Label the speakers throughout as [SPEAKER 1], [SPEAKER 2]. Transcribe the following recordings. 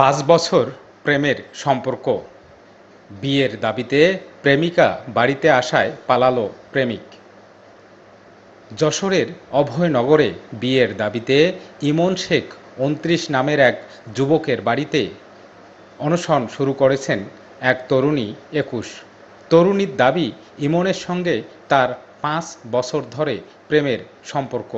[SPEAKER 1] পাঁচ বছর প্রেমের সম্পর্ক। বিয়ের দাবিতে প্রেমিকা বাড়িতে আসায় পালালো প্রেমিক। যশোরের অভয়নগরে বিয়ের দাবিতে ইমন শেখ উনত্রিশ নামের এক যুবকের বাড়িতে অনশন শুরু করেছেন এক তরুণী একুশ। তরুণীর দাবি, ইমনের সঙ্গে তার পাঁচ বছর ধরে প্রেমের সম্পর্ক।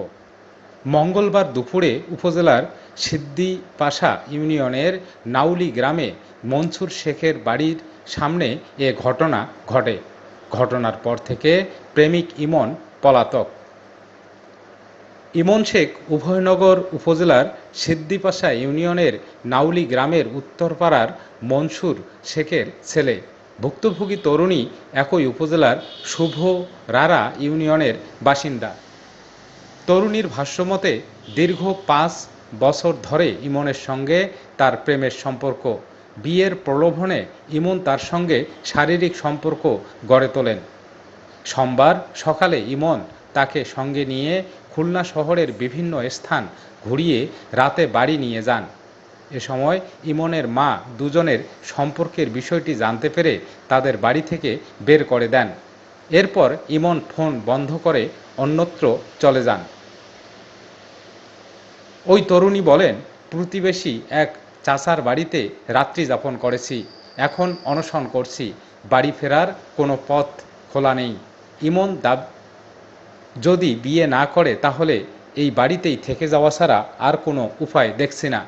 [SPEAKER 1] মঙ্গলবার দুপুরে উপজেলার সিদ্দিপাশা ইউনিয়নের নাউলি গ্রামে মনসুর শেখের বাড়ির সামনে এ ঘটনা ঘটে। ঘটনার পর থেকে প্রেমিক ইমন পলাতক। ইমন শেখ উভয়নগর উপজেলার সিদ্দিপাশা ইউনিয়নের নাউলি গ্রামের উত্তরপাড়ার মনসুর শেখের ছেলে। ভুক্তভোগী তরুণী একই উপজেলার শুভ রারা ইউনিয়নের বাসিন্দা। তরুণীর ভাষ্যমতে দীর্ঘ পাঁচ বছর ধরে ইমনের সঙ্গে তার প্রেমের সম্পর্ক। বিয়ের প্রলোভনে ইমন তার সঙ্গে শারীরিক সম্পর্ক গড়ে তোলেন। সোমবার সকালে ইমন তাকে সঙ্গে নিয়ে খুলনা শহরের বিভিন্ন স্থান ঘুরিয়ে রাতে বাড়ি নিয়ে যান। এ সময় ইমনের মা দুজনের সম্পর্কের বিষয়টি জানতে পেরে তাদের বাড়ি থেকে বের করে দেন। এরপর ইমন ফোন বন্ধ করে অন্যত্র চলে যান। ওই তরুণী বলেন, প্রতিবেশী এক চাচার বাড়িতে রাত্রি যাপন করেছি, এখন অনশন করছি, বাড়ি ফেরার কোনো পথ খোলা নেই। ইমন দাব, যদি বিয়ে না করে তাহলে এই বাড়িতেই থেকে যাওয়া ছাড়া আর কোনো উপায় দেখছি না।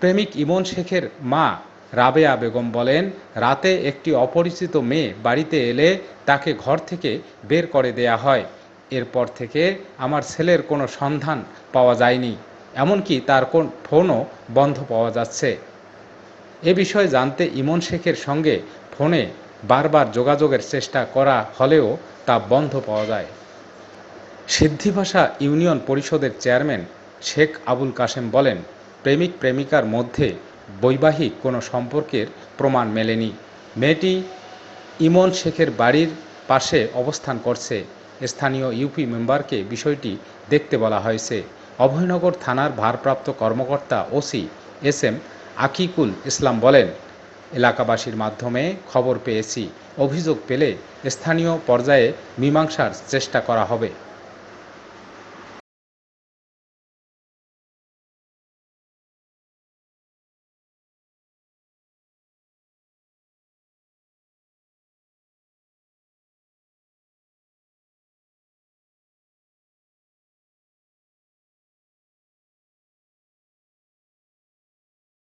[SPEAKER 1] প্রেমিক ইমন শেখের মা রাবেয়া বেগম বলেন, রাতে একটি অপরিচিত মেয়ে বাড়িতে এলে তাকে ঘর থেকে বের করে দেয়া হয়। এরপর থেকে আমার ছেলের কোনো সন্ধান পাওয়া যায়নি। এমনকি তার কোন ফোনও বন্ধ পাওয়া যাচ্ছে। এ বিষয়ে জানতে ইমন শেখের সঙ্গে ফোনে বারবার যোগাযোগের চেষ্টা করা হলেও তা বন্ধ পাওয়া যায়। সিদ্ধিভাষা ইউনিয়ন পরিষদের চেয়ারম্যান শেখ আবুল কাশেম বলেন, প্রেমিক প্রেমিকার মধ্যে বৈবাহিক কোনো সম্পর্কের প্রমাণ মেলেনি। মেয়েটি ইমন শেখের বাড়ির পাশে অবস্থান করছে। স্থানীয় ইউপি মেম্বারকে বিষয়টি দেখতে বলা হয়েছে। অভয়নগর থানার ভারপ্রাপ্ত কর্মকর্তা OC S M Akikul Islam বলেন, এলাকাবাসীর মাধ্যমে খবর পেয়েছি। অভিযোগ পেলে স্থানীয় পর্যায়ে মীমাংসার চেষ্টা করা হবে।